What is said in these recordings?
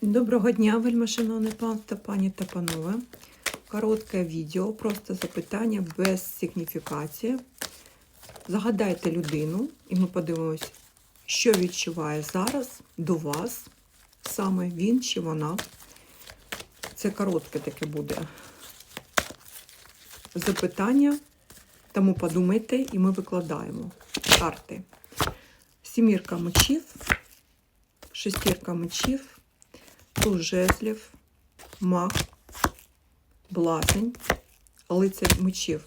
Доброго дня, вельмишановне панство, пані та панове. Коротке відео, просто запитання без сигніфікації. Загадайте людину, і ми подивимось, що відчуває зараз до вас, саме він чи вона. Це коротке таке буде запитання, тому подумайте, і ми викладаємо карти. Сімірка мечів, шестірка мечів. Туз жезлів, мах, блазень, лицар мечів.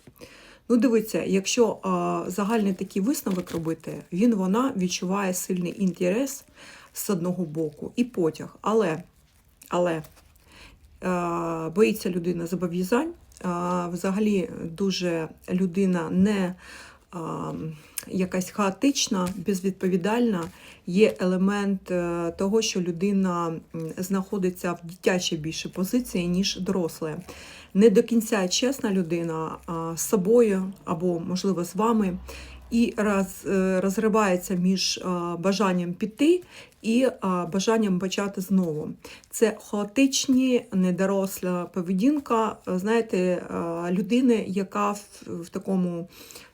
Ну, дивіться, якщо а, загальний такий висновок робити, він вона відчуває сильний інтерес з одного боку і потяг. Але, але а, боїться людина зобов'язань. Взагалі дуже людина не якась хаотична, безвідповідальна, є елемент е, того, що людина знаходиться в дитячій більше позиції, ніж доросла. Не до кінця чесна людина з собою або, можливо, з вами. І роз, е, розривається між бажанням піти і бажанням почати знову. Це хаотичні, недоросла поведінка, е, знаєте, а, людини, яка в, такому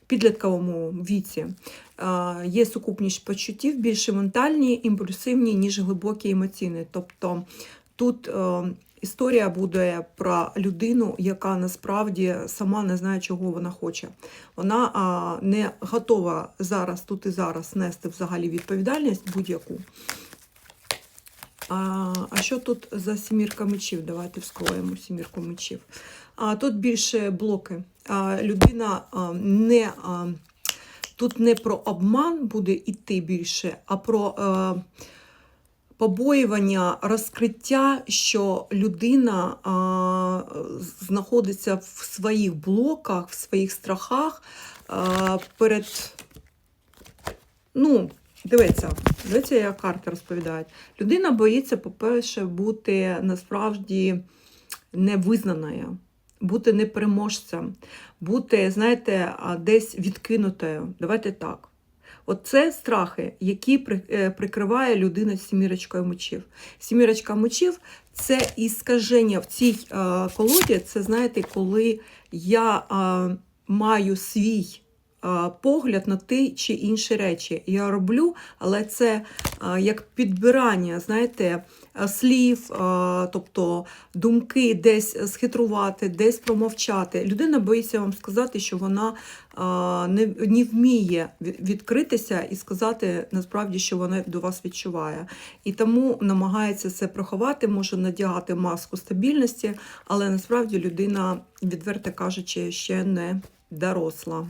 підлітковому віці є сукупність почуттів, більше ментальні, імпульсивні, ніж глибокі емоційні. Тобто тут е, історія буде про людину, яка насправді сама не знає, чого вона хоче. Вона а, не готова зараз, тут і зараз нести взагалі відповідальність будь-яку. А, а що тут за сімірка мечів? Давайте вскроємо сімірку мечів. А тут більше блоки. А, людина а, не а, тут не про обман буде йти більше, а про а, побоювання, розкриття, що людина а, знаходиться в своїх блоках, в своїх страхах а, перед. Ну, Дивіться, дивіться, як карти розповідають. Людина боїться, по-перше, бути насправді невизнаною, бути непереможцем, бути, знаєте, десь відкинутою. Давайте так. Оце страхи, які е, прикриває людина сімірочкою мечів. Сімірочка мечів це іскаження в цій е, колоді. Це знаєте, коли я маю свій погляд на ті чи інші речі. Я роблю, але це як підбирання, знаєте, слів, тобто думки десь схитрувати, десь промовчати. Людина боїться вам сказати, що вона не, не вміє відкритися і сказати насправді, що вона до вас відчуває. І тому намагається це приховати, може надягати маску стабільності, але насправді людина, відверто кажучи, ще не доросла.